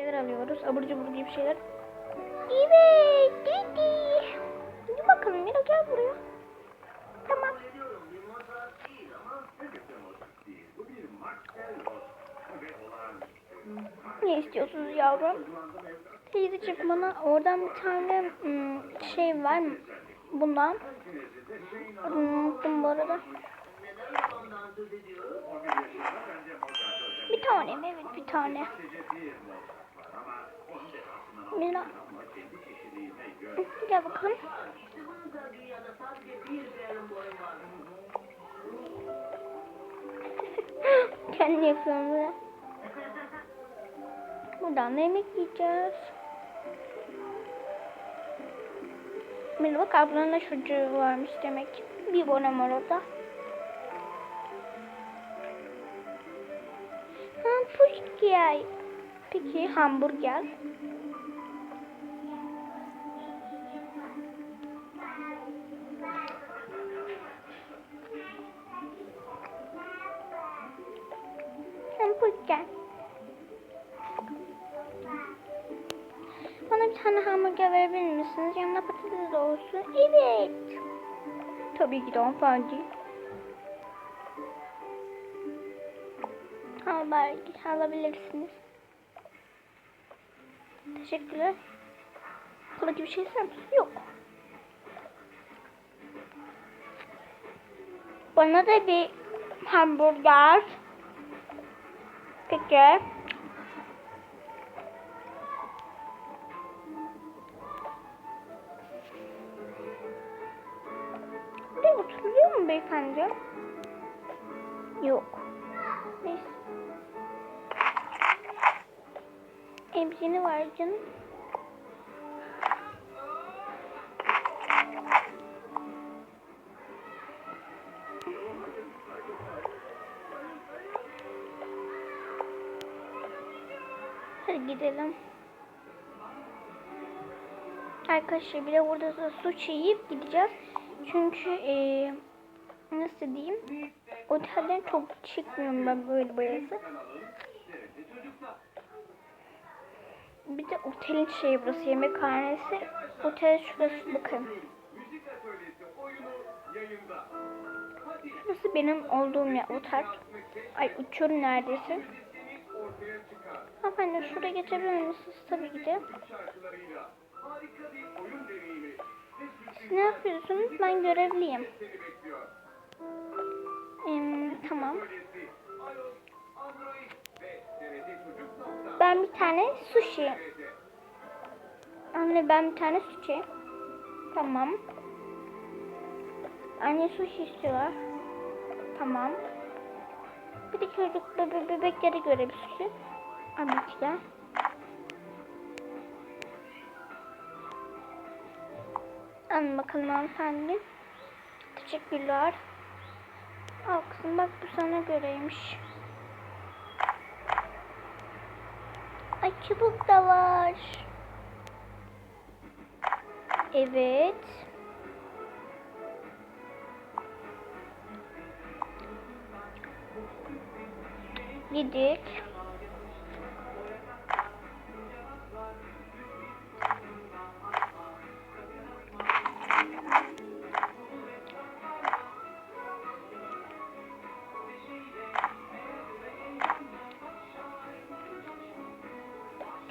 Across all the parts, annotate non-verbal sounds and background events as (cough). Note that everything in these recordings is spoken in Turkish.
şeyler alıyoruz. Abur cubur gibi şeyler. Evet, Didi. Hadi bakalım Mira gel buraya. Tamam. Ne istiyorsunuz yavrum? Teyzeciğim bana oradan bir tane hmm, şey var mı? Bundan. Unuttum bu arada. Bir tane mi? Evet bir tane. Mira. Gel bakalım. (laughs) Kendi yapıyorum böyle. Buradan da yemek yiyeceğiz. Mira bak ablanın da çocuğu varmış demek. Bir bonem orada. Hamburger. Peki hamburger. Hamburger. Bana bir tane hamburger verebilir misiniz? Yanına patates olsun. Evet. Tabii ki de hanımefendi. Haber alabilirsiniz. Teşekkürler. Kola gibi şey ister misin? Yok. Bana da bir hamburger. Peki. Buraya oturuyor mu beyefendi? Yok. Neyse. Emzini var canım. Hadi gidelim. Arkadaşlar bir de burada da sushi yiyip gideceğiz. Çünkü eee nasıl diyeyim? Otelden çok çıkmıyorum ben böyle burası. Bir de otelin şeyi burası yemekhanesi. Otel şurası bakın. Burası benim olduğum yer otel. Ay uçuyorum neredeyse. Hanımefendi şuraya geçebilir misiniz? Tabii ki de. Siz ne yapıyorsunuz? Ben görevliyim. Em, tamam. Ben bir tane sushi. Anne ben bir tane sushi. Tamam. Anne sushi istiyorlar. Tamam. Bir de çocuk bebe bebeklere göre bir ki de. Alın bakalım hanımefendi. Teşekkürler. Al kızım bak bu sana göreymiş. Ay çubuk da var. Evet. Yedik.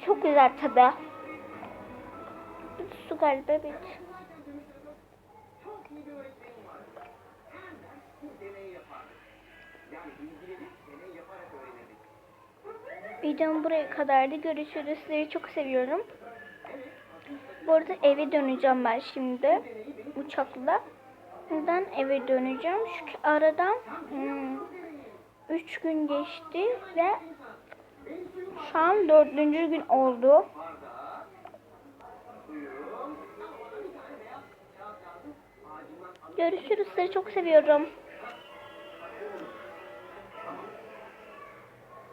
Çok güzel tadı. Su galiba evet. Videom buraya kadardı. Görüşürüz. Sizleri çok seviyorum. Bu arada eve döneceğim ben şimdi. Uçakla. Buradan eve döneceğim. Çünkü aradan 3 gün geçti ve şu an dördüncü gün oldu. Görüşürüz. Sizi çok seviyorum.